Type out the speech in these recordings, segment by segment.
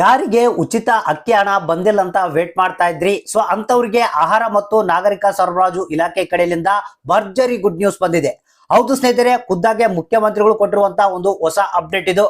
ಯಾರಿಗೆ ಉಚಿತ ಅಕ್ಕಿ ಹಣ ಬಂದಿಲ್ಲ ಅಂತ ವೇಟ್ ಮಾಡ್ತಾ ಇದ್ರಿ? ಸೊ ಅಂತವ್ರಿಗೆ ಆಹಾರ ಮತ್ತು ನಾಗರಿಕ ಸರಬರಾಜು ಇಲಾಖೆ ಕಡೆಯಿಂದ ಭರ್ಜರಿ ಗುಡ್ ನ್ಯೂಸ್ ಬಂದಿದೆ. ಹೌದು ಸ್ನೇಹಿತರೆ, ಖುದ್ದಾಗೆ ಮುಖ್ಯಮಂತ್ರಿಗಳು ಕೊಟ್ಟಿರುವಂತ ಒಂದು ಹೊಸ ಅಪ್ಡೇಟ್ ಇದು.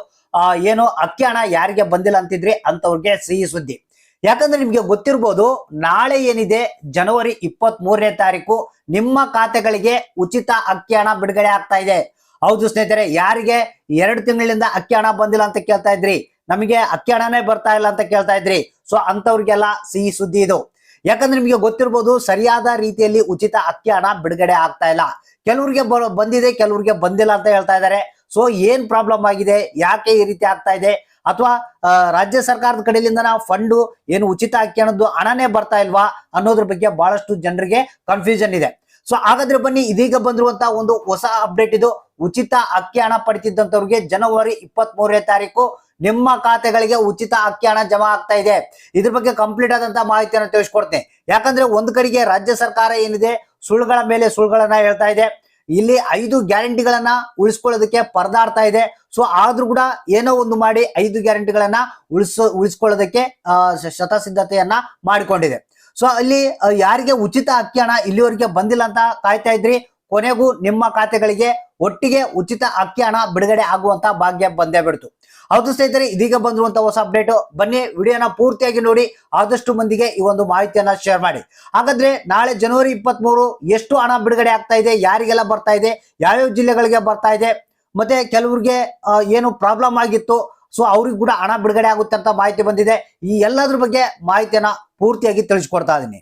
ಏನು ಅಕ್ಕಿ ಹಣ ಯಾರಿಗೆ ಬಂದಿಲ್ಲ ಅಂತಿದ್ರಿ ಅಂತವ್ರಿಗೆ ಸಿಹಿ ಸುದ್ದಿ. ಯಾಕಂದ್ರೆ ನಿಮ್ಗೆ ಗೊತ್ತಿರ್ಬೋದು, ನಾಳೆ ಏನಿದೆ? ಜನವರಿ ಇಪ್ಪತ್ತ್ ಮೂರನೇ ತಾರೀಕು ನಿಮ್ಮ ಖಾತೆಗಳಿಗೆ ಉಚಿತ ಅಕ್ಕಿ ಹಣ ಬಿಡುಗಡೆ ಆಗ್ತಾ ಇದೆ. ಹೌದು ಸ್ನೇಹಿತರೆ, ಯಾರಿಗೆ ಎರಡು ತಿಂಗಳಿಂದ ಅಕ್ಕಿ ಹಣ ಬಂದಿಲ್ಲ ಅಂತ ಕೇಳ್ತಾ ಇದ್ರಿ? ನಮಗೆ ಅಕ್ಕಿ ಹಣನೇ ಬರ್ತಾ ಇಲ್ಲ ಅಂತ ಕೇಳ್ತಾ ಇದ್ರಿ. ಸೊ ಅಂತವ್ರಿಗೆಲ್ಲ ಸಿಹಿ ಸುದ್ದಿ ಇದು. ಯಾಕಂದ್ರೆ ನಿಮಗೆ ಗೊತ್ತಿರ್ಬೋದು, ಸರಿಯಾದ ರೀತಿಯಲ್ಲಿ ಉಚಿತ ಅಕ್ಕಿ ಹಣ ಬಿಡುಗಡೆ ಆಗ್ತಾ ಇಲ್ಲ. ಕೆಲವ್ರಿಗೆ ಬಂದಿದೆ, ಕೆಲವ್ರಿಗೆ ಬಂದಿಲ್ಲ ಅಂತ ಹೇಳ್ತಾ ಇದ್ದಾರೆ. ಸೊ ಏನ್ ಪ್ರಾಬ್ಲಮ್ ಆಗಿದೆ? ಯಾಕೆ ಈ ರೀತಿ ಆಗ್ತಾ ಇದೆ? ಅಥವಾ ರಾಜ್ಯ ಸರ್ಕಾರದ ಕಡೆಯಿಂದ ಫಂಡು ಏನು ಉಚಿತ ಅಕ್ಕಿ ಹಣದ್ದು ಹಣನೇ ಬರ್ತಾ ಇಲ್ವಾ ಅನ್ನೋದ್ರ ಬಗ್ಗೆ ಬಹಳಷ್ಟು ಜನರಿಗೆ ಕನ್ಫ್ಯೂಷನ್ ಇದೆ. ಸೊ ಹಾಗಾದ್ರೆ ಬನ್ನಿ, ಇದೀಗ ಬಂದಿರುವಂತ ಒಂದು ಹೊಸ ಅಪ್ಡೇಟ್ ಇದು. ಉಚಿತ ಅಕ್ಕಿ ಹಣ ಪಡಿತಿದ್ದಂತವ್ರಿಗೆ ಜನವರಿ ಇಪ್ಪತ್ತ್ ಮೂರನೇ ತಾರೀಕು ನಿಮ್ಮ ಖಾತೆಗಳಿಗೆ ಉಚಿತ ಅಕ್ಕಿ ಹಣ ಜಮಾ ಆಗ್ತಾ ಇದೆ. ಇದ್ರ ಬಗ್ಗೆ ಕಂಪ್ಲೀಟ್ ಆದಂತ ಮಾಹಿತಿಯನ್ನು ತಿಳಿಸ್ಕೊಡ್ತೇನೆ. ಯಾಕಂದ್ರೆ ಒಂದು ಕಡೆಗೆ ರಾಜ್ಯ ಸರ್ಕಾರ ಏನಿದೆ, ಸುಳ್ಳುಗಳ ಮೇಲೆ ಸುಳ್ಳುಗಳನ್ನ ಹೇಳ್ತಾ ಇದೆ. ಇಲ್ಲಿ ಐದು ಗ್ಯಾರಂಟಿಗಳನ್ನ ಉಳಿಸ್ಕೊಳ್ಳೋದಕ್ಕೆ ಪರದಾಡ್ತಾ ಇದೆ. ಸೊ ಆದ್ರೂ ಕೂಡ ಏನೋ ಒಂದು ಮಾಡಿ ಐದು ಗ್ಯಾರಂಟಿಗಳನ್ನ ಉಳಿಸೋ, ಉಳಿಸ್ಕೊಳ್ಳೋದಕ್ಕೆ ಶತಸಿದ್ಧತೆಯನ್ನ ಮಾಡಿಕೊಂಡಿದೆ. ಸೊ ಅಲ್ಲಿ ಯಾರಿಗೆ ಉಚಿತ ಅಕ್ಕಿ ಹಣ ಇಲ್ಲಿವರೆಗೆ ಬಂದಿಲ್ಲ ಅಂತ ಕಾಯ್ತಾ ಇದ್ರಿ. ಕೊನೆಗೂ ನಿಮ್ಮ ಖಾತೆಗಳಿಗೆ ಒಟ್ಟಿಗೆ ಉಚಿತ ಅಕ್ಕಿ ಹಣ ಬಿಡುಗಡೆ ಆಗುವಂತ ಭಾಗ್ಯ ಬಂದೇ ಬಿಡ್ತು. ಹೌದು ಸ್ನೇಹಿತರೆ, ಇದೀಗ ಬಂದಿರುವಂತಹ ಹೊಸ ಅಪ್ಡೇಟ್ ಬನ್ನಿ, ವಿಡಿಯೋನ ಪೂರ್ತಿಯಾಗಿ ನೋಡಿ, ಆದಷ್ಟು ಮಂದಿಗೆ ಈ ಒಂದು ಮಾಹಿತಿಯನ್ನ ಶೇರ್ ಮಾಡಿ. ಹಾಗಾದ್ರೆ ನಾಳೆ ಜನವರಿ ಇಪ್ಪತ್ತ್ ಎಷ್ಟು ಹಣ ಬಿಡುಗಡೆ ಆಗ್ತಾ ಇದೆ, ಯಾರಿಗೆಲ್ಲ ಬರ್ತಾ ಇದೆ, ಯಾವ್ಯಾವ ಜಿಲ್ಲೆಗಳಿಗೆ ಬರ್ತಾ ಇದೆ, ಮತ್ತೆ ಕೆಲವ್ರಿಗೆ ಏನು ಪ್ರಾಬ್ಲಮ್ ಆಗಿತ್ತು ಸೊ ಅವ್ರಿಗೆ ಕೂಡ ಹಣ ಬಿಡುಗಡೆ ಆಗುತ್ತೆ ಅಂತ ಮಾಹಿತಿ ಬಂದಿದೆ. ಈ ಎಲ್ಲದ್ರ ಬಗ್ಗೆ ಮಾಹಿತಿಯನ್ನ ಪೂರ್ತಿಯಾಗಿ ತಿಳಿಸ್ಕೊಡ್ತಾ ಇದೀನಿ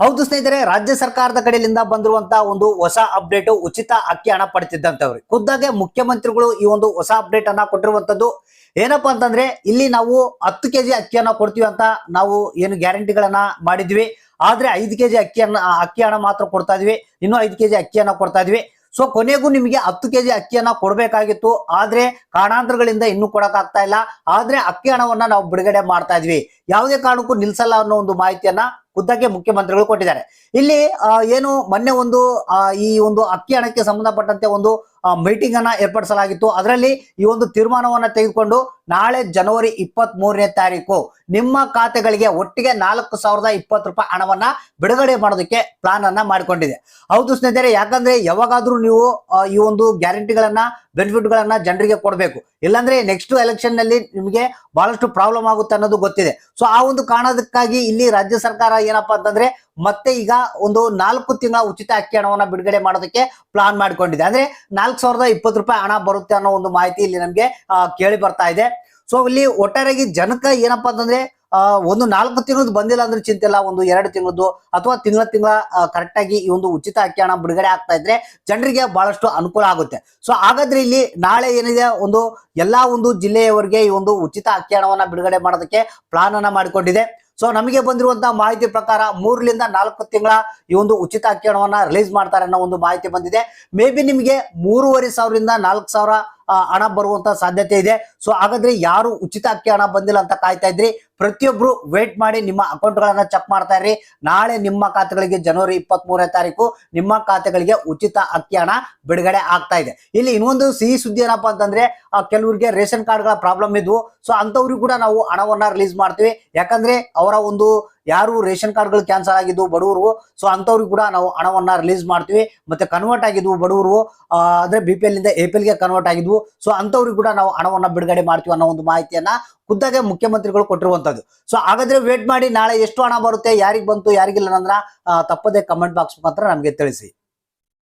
ಹೌದು ಸ್ನೇಹಿತರೆ, ರಾಜ್ಯ ಸರ್ಕಾರದ ಕಡೆಯಿಂದ ಬಂದಿರುವಂತಹ ಒಂದು ಹೊಸ ಅಪ್ಡೇಟ್ ಉಚಿತ ಅಕ್ಕಿ ಹಣ ಪಡಿತಿದ್ದಂತವ್ರು ಖುದ್ದಾಗೆ ಮುಖ್ಯಮಂತ್ರಿಗಳು ಈ ಒಂದು ಹೊಸ ಅಪ್ಡೇಟ್ ಅನ್ನ ಕೊಟ್ಟಿರುವಂತದ್ದು ಏನಪ್ಪಾ ಅಂತಂದ್ರೆ, ಇಲ್ಲಿ ನಾವು ಹತ್ತು ಕೆಜಿ ಅಕ್ಕಿಯನ್ನ ಕೊಡ್ತೀವಿ ಅಂತ ನಾವು ಏನು ಗ್ಯಾರಂಟಿಗಳನ್ನ ಮಾಡಿದ್ವಿ. ಆದ್ರೆ ಐದು ಕೆಜಿ ಅಕ್ಕಿಯನ್ನ ಅಕ್ಕಿ ಹಣ ಮಾತ್ರ ಕೊಡ್ತಾ ಇದ್ವಿ. ಇನ್ನು ಐದು ಕೆಜಿ ಅಕ್ಕಿಯನ್ನ ಕೊಡ್ತಾ ಇದ್ವಿ. ಸೊ ಕೊನೆಗೂ ನಿಮಗೆ ಹತ್ತು ಕೆಜಿ ಅಕ್ಕಿಯನ್ನ ಕೊಡಬೇಕಾಗಿತ್ತು. ಆದ್ರೆ ಕಾರಣಾಂತರಗಳಿಂದ ಇನ್ನೂ ಕೊಡಕ್ ಆಗ್ತಾ ಇಲ್ಲ. ಆದ್ರೆ ಅಕ್ಕಿ ಹಣವನ್ನ ನಾವು ಬಿಡುಗಡೆ ಮಾಡ್ತಾ ಇದ್ವಿ. ಯಾವುದೇ ಕಾರಣಕ್ಕೂ ನಿಲ್ಸಲ್ಲ ಅನ್ನೋ ಒಂದು ಮಾಹಿತಿಯನ್ನ ಖುದ್ದಾಗೆ ಮುಖ್ಯಮಂತ್ರಿಗಳು ಕೊಟ್ಟಿದ್ದಾರೆ. ಇಲ್ಲಿ ಏನು ಮೊನ್ನೆ ಒಂದು ಈ ಒಂದು ಅಕ್ಕಿ ಹಣಕ್ಕೆ ಸಂಬಂಧಪಟ್ಟಂತೆ ಒಂದು ಮೀಟಿಂಗ್ ಅನ್ನ ಏರ್ಪಡಿಸಲಾಗಿತ್ತು. ಅದರಲ್ಲಿ ಈ ಒಂದು ತೀರ್ಮಾನವನ್ನ ತೆಗೆದುಕೊಂಡು ನಾಳೆ ಜನವರಿ ಇಪ್ಪತ್ತ್ ಮೂರನೇ ತಾರೀಕು ನಿಮ್ಮ ಖಾತೆಗಳಿಗೆ ಒಟ್ಟಿಗೆ ನಾಲ್ಕು ಸಾವಿರದ ಇಪ್ಪತ್ತು ರೂಪಾಯಿ ಹಣವನ್ನ ಬಿಡುಗಡೆ ಮಾಡೋದಕ್ಕೆ ಪ್ಲಾನ್ ಅನ್ನ ಮಾಡಿಕೊಂಡಿದೆ. ಹೌದು ಸ್ನೇಹಿತರೆ, ಯಾಕಂದ್ರೆ ಯಾವಾಗಾದ್ರೂ ನೀವು ಈ ಒಂದು ಗ್ಯಾರಂಟಿಗಳನ್ನ ಬೆನಿಫಿಟ್ ಗಳನ್ನ ಜನರಿಗೆ ಕೊಡಬೇಕು. ಇಲ್ಲಾಂದ್ರೆ ನೆಕ್ಸ್ಟ್ ಎಲೆಕ್ಷನ್ನಲ್ಲಿ ನಿಮಗೆ ಬಹಳಷ್ಟು ಪ್ರಾಬ್ಲಮ್ ಆಗುತ್ತೆ ಅನ್ನೋದು ಗೊತ್ತಿದೆ. ಸೊ ಆ ಒಂದು ಕಾರಣದಕ್ಕಾಗಿ ಇಲ್ಲಿ ರಾಜ್ಯ ಸರ್ಕಾರ ಏನಪ್ಪಾ ಅಂತಂದ್ರೆ ಮತ್ತೆ ಈಗ ಒಂದು ನಾಲ್ಕು ತಿಂಗಳ ಉಚಿತ ಅಕ್ಕಿ ಹಣವನ್ನ ಬಿಡುಗಡೆ ಮಾಡೋದಕ್ಕೆ ಪ್ಲಾನ್ ಮಾಡಿಕೊಂಡಿದೆ. ಅಂದ್ರೆ ನಾಲ್ಕು ಸಾವಿರದ ಇಪ್ಪತ್ತು ರೂಪಾಯಿ ಹಣ ಬರುತ್ತೆ ಅನ್ನೋ ಒಂದು ಮಾಹಿತಿ ಇಲ್ಲಿ ನಮ್ಗೆ ಕೇಳಿ ಬರ್ತಾ ಇದೆ. ಸೊ ಇಲ್ಲಿ ಒಟ್ಟಾರೆಯಾಗಿ ಜನಕ್ಕೆ ಏನಪ್ಪಾ ಅಂತಂದ್ರೆ ಒಂದು ನಾಲ್ಕು ತಿಂಗಳದ್ದು ಬಂದಿಲ್ಲ ಅಂದ್ರೆ ಚಿಂತೆ ಇಲ್ಲ, ಒಂದು ಎರಡು ತಿಂಗಳದ್ದು ಅಥವಾ ತಿಂಗಳ ತಿಂಗಳ ಕರೆಕ್ಟ್ ಆಗಿ ಈ ಒಂದು ಉಚಿತ ಅಕ್ಕಿ ಹಣ ಬಿಡುಗಡೆ ಆಗ್ತಾ ಇದ್ರೆ ಜನರಿಗೆ ಬಹಳಷ್ಟು ಅನುಕೂಲ ಆಗುತ್ತೆ. ಸೊ ಹಾಗಾದ್ರೆ ಇಲ್ಲಿ ನಾಳೆ ಏನಿದೆ, ಒಂದು ಎಲ್ಲಾ ಒಂದು ಜಿಲ್ಲೆಯವರಿಗೆ ಈ ಒಂದು ಉಚಿತ ಅಕ್ಕಿ ಹಣವನ್ನ ಬಿಡುಗಡೆ ಮಾಡೋದಕ್ಕೆ ಪ್ಲಾನ್ ಅನ್ನ ಮಾಡಿಕೊಂಡಿದೆ. ಸೊ ನಮಗೆ ಬಂದಿರುವಂತಹ ಮಾಹಿತಿ ಪ್ರಕಾರ ಮೂರರಿಂದ ನಾಲ್ಕು ತಿಂಗಳ ಈ ಒಂದು ಉಚಿತ ಅಕ್ಕಿ ಹಣವನ್ನ ರಿಲೀಸ್ ಮಾಡ್ತಾರೆ ಅನ್ನೋ ಒಂದು ಮಾಹಿತಿ ಬಂದಿದೆ. ಮೇ ಬಿ ನಿಮಗೆ ಮೂರುವರೆ ಸಾವಿರದಿಂದ ನಾಲ್ಕು ಸಾವಿರ ಹಣ ಬರುವಂತ ಸಾಧ್ಯತೆ ಇದೆ. ಸೊ ಹಾಗಾದ್ರೆ ಯಾರು ಉಚಿತ ಅಕ್ಕಿ ಹಣ ಬಂದಿಲ್ಲ ಅಂತ ಕಾಯ್ತಾ ಇದ್ರಿ. ಪ್ರತಿಯೊಬ್ರು ವೇಟ್ ಮಾಡಿ ನಿಮ್ಮ ಅಕೌಂಟ್ಗಳನ್ನ ಚೆಕ್ ಮಾಡ್ತಾ ಇರಿ ನಾಳೆ ನಿಮ್ಮ ಖಾತೆಗಳಿಗೆ ಜನವರಿ ಇಪ್ಪತ್ತ್ ಮೂರನೇ ತಾರೀಕು, ನಿಮ್ಮ ಖಾತೆಗಳಿಗೆ ಉಚಿತ ಅಕ್ಕಿ ಹಣ ಬಿಡುಗಡೆ ಆಗ್ತಾ ಇದೆ. ಇಲ್ಲಿ ಇನ್ನೊಂದು ಸಿಹಿ ಸುದ್ದಿ ಏನಪ್ಪಾ ಅಂತಂದ್ರೆ ಕೆಲವರಿಗೆ ರೇಷನ್ ಕಾರ್ಡ್ಗಳ ಪ್ರಾಬ್ಲಮ್ ಇದ್ವು. ಸೊ ಅಂತವ್ರಿಗೂ ಕೂಡ ನಾವು ಹಣವನ್ನ ರಿಲೀಸ್ ಮಾಡ್ತೀವಿ. ಯಾಕಂದ್ರೆ ಅವರ ಒಂದು ಯಾರು ರೇಷನ್ ಕಾರ್ಡ್ಗಳು ಕ್ಯಾನ್ಸಲ್ ಆಗಿದ್ವು ಬಡವರು. ಸೊ ಅಂಥವ್ರಿಗೆ ಕೂಡ ನಾವು ಹಣವನ್ನ ರಿಲೀಸ್ ಮಾಡ್ತೀವಿ. ಮತ್ತೆ ಕನ್ವರ್ಟ್ ಆಗಿದ್ವು ಬಡವರು. ಅಂದ್ರೆ ಬಿ ಪಿ ಎಲ್ ಇಂದ ಎ ಪಿ ಕನ್ವರ್ಟ್ ಆಗಿದ್ವು. ಸೊ ಅಂಥವ್ರಿಗೆ ಕೂಡ ನಾವು ಹಣವನ್ನ ಬಿಡುಗಡೆ ಮಾಡ್ತೀವಿ ಅನ್ನೋ ಒಂದು ಮಾಹಿತಿಯನ್ನ ಖುದ್ದಾಗೆ ಮುಖ್ಯಮಂತ್ರಿಗಳು ಕೊಟ್ಟಿರುವಂತದ್ದು. ಸೊ ಹಾಗಾದ್ರೆ ವೇಟ್ ಮಾಡಿ ನಾಳೆ ಎಷ್ಟು ಹಣ ಬರುತ್ತೆ, ಯಾರಿಗೆ ಬಂತು, ಯಾರಿಗಿಲ್ಲ ಅನ್ನೋದನ್ನ ತಪ್ಪದೆ ಕಮೆಂಟ್ ಬಾಕ್ಸ್ ಮಾತ್ರ ನಮಗೆ ತಿಳಿಸಿ.